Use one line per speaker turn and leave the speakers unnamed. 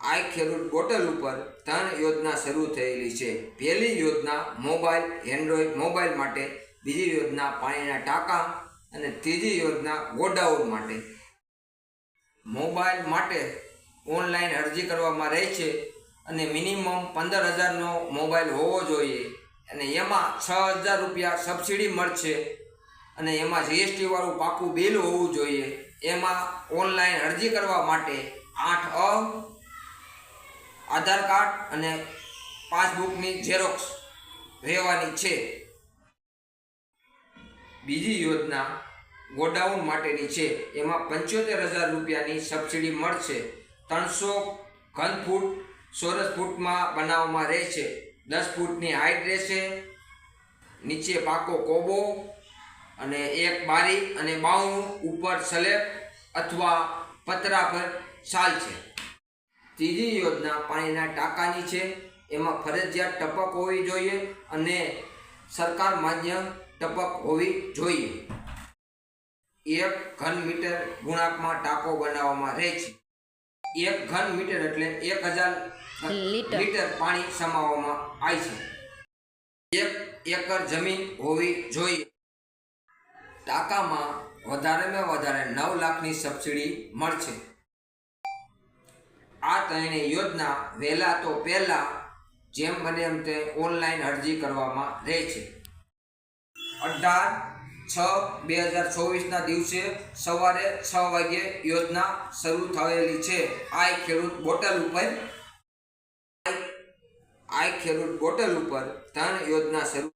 આઈ ખેડૂત પોર્ટલ ઉપર ત્રણ યોજના શરૂ થયેલી છે. પહેલી યોજના મોબાઈલ, એન્ડ્રોઈડ મોબાઈલ માટે, બીજી યોજના પાણીના ટાંકા અને ત્રીજી યોજના ગોડાઉન માટે. મોબાઈલ માટે ઓનલાઈન અરજી કરવામાં રહે છે અને મિનિમમ પંદર હજારનો મોબાઈલ હોવો જોઈએ અને એમાં છ હજાર રૂપિયા સબસિડી મળશે અને એમાં જીએસટીવાળું પાકું બિલ હોવું જોઈએ. એમાં ઓનલાઈન અરજી કરવા માટે આઠ અ આધાર કાર્ડ અને પાસબુકની ઝેરોક્સ રહેવાની છે. બીજી યોજના ગોડાઉન માટેની છે. એમાં પંચોતેર હજાર રૂપિયાની સબસિડી મળશે. ત્રણસો ઘન ફૂટ સોરસ ફૂટમાં બનાવવામાં રહેશે. દસ ફૂટની હાઈટ રહેશે. નીચે પાકો કોબો અને એક બારી અને બાવણું ઉપર સલેબ અથવા પતરા પર છે. ત્રીજી યોજના પાણીના ટાંકાની છે. એમાં ફરજિયાત ટપક હોવી જોઈએ અને સરકાર માન્ય ટપક હોવી જોઈએ. એક ઘન મીટર ગુણાંકમાં ટાંકો બનાવવામાં રહે છે. એક ઘન મીટર એટલે એક હજાર લીટર. પાણી સમાવવામાં આવે છે. એક એકર જમીન હોવી જોઈએ. ટાંકામાં વધારેમાં વધારે નવ લાખની સબસિડી મળશે. આ ત્રણેય યોજના વહેલા તો પહેલા જેમ બને એમ તે ઓનલાઈન અરજી કરવામાં રહે છે. અઢાર છ બે હજાર ચોવીસના દિવસે સવારે છ વાગ્યે યોજના શરૂ થયેલી છે. આઈ ખેડૂત બોટલ ઉપર આઈ ખેડૂત બોટલ ઉપર ત્રણ યોજના શરૂ